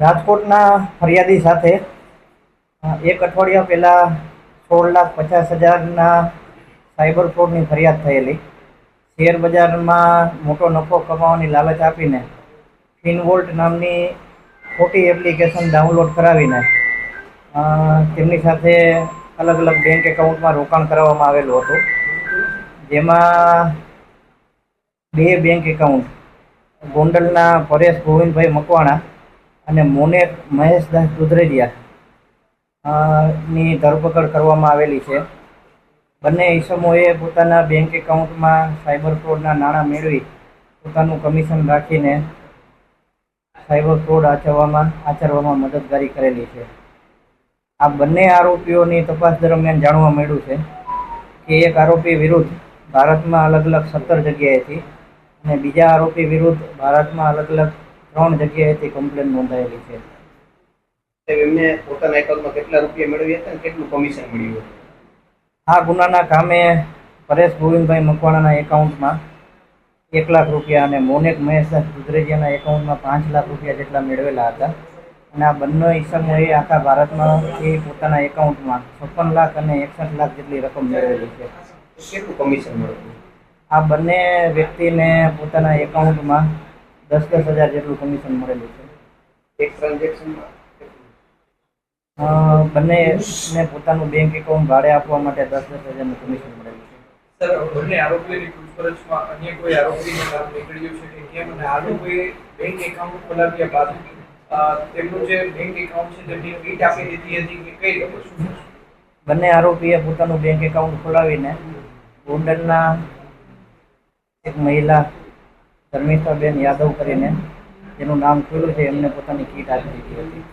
રાજકોટના ફરિયાદી સાથે એક અઠવાડિયા પહેલાં સોળ લાખ પચાસ હજારના સાયબર ફ્રોડની ફરિયાદ થયેલી. શેર બજારમાં મોટો નફો કમાવાની લાલચ આપીને ફિનવોલ્ટ નામની ખોટી એપ્લિકેશન ડાઉનલોડ કરાવીને તેમની સાથે અલગ અલગ બેંક એકાઉન્ટમાં રોકાણ કરાવવામાં આવેલું હતું. જેમાં બે બેંક એકાઉન્ટ, ગોંડલના પરેશ ગોવિંદભાઈ મકવાણા અને મોનેક મહેશદાસ દુધરેડિયા ની ધરપકડ કરવામાં આવેલી છે. બંને ઈસમોએ પોતાના બેંક એકાઉન્ટમાં સાયબર ફ્રોડના નાણાં મેળવી પોતાનું કમિશન રાખીને સાયબર ફ્રોડ આચરવામાં આચરવામાં મદદગારી કરેલી છે. આ બંને આરોપીઓની તપાસ દરમિયાન જાણવા મળ્યું છે કે એક આરોપી વિરુદ્ધ ભારતમાં અલગ અલગ સત્તર જગ્યાએથી અને બીજા આરોપી વિરુદ્ધ ભારતમાં અલગ અલગ ત્રણ જગ્યાએથી કમ્પ્લેન નોંધાયેલી છે. એમને પોતાના એકાઉન્ટમાં કેટલા રૂપિયા મેળવ્યા હતા અને કેટલું કમિશન મળ્યું હતું? આ ગુનાના કામે પરેશ ગોવિંદભાઈ મકવાણાના એકાઉન્ટમાં એક લાખ રૂપિયા અને મોનેક મહેશદાસ દુધરેજિયાના એકાઉન્ટમાં પાંચ લાખ રૂપિયા જેટલા મેળવેલા હતા. અને આ બંને ઈસમોએ આખા ભારતમાં એ પોતાના એકાઉન્ટમાં છપ્પન લાખ અને એકસઠ લાખ જેટલી રકમ મેળવેલી છે. કેટલું કમિશન મળતું આ બંને વ્યક્તિને પોતાના એકાઉન્ટમાં દસ દસ હજાર જેટલું કમિશન મળેલું છે. એક ટ્રાન્ઝેક્શનમાં બંને ને પોતાનું બેંક એકાઉન્ટ ભાડે આપવા માટે દસ દસ હજારનું કમિશન મળેલું છે. સર બંને આરોપીઓની પૂછપરછમાં અન્ય કોઈ આરોપીનું નામ નીકળ્યું છે કે કેમ? અને આરોપીએ બેંક એકાઉન્ટ ખોલાવ્યા બાદ તેમનું જે બેંક એકાઉન્ટ છે તેમની કીટ આપી દીધી હતી કે કઈ રીતે? બંને આરોપીએ પોતાનું બેંક એકાઉન્ટ ખોલાવીને ગોંડલના એક મહિલા ધર્મિષ્ઠાબેન યાદવ કરીને એનું નામ ખુલ્યું છે એમને પોતાની કીટ આપી દીધી હતી.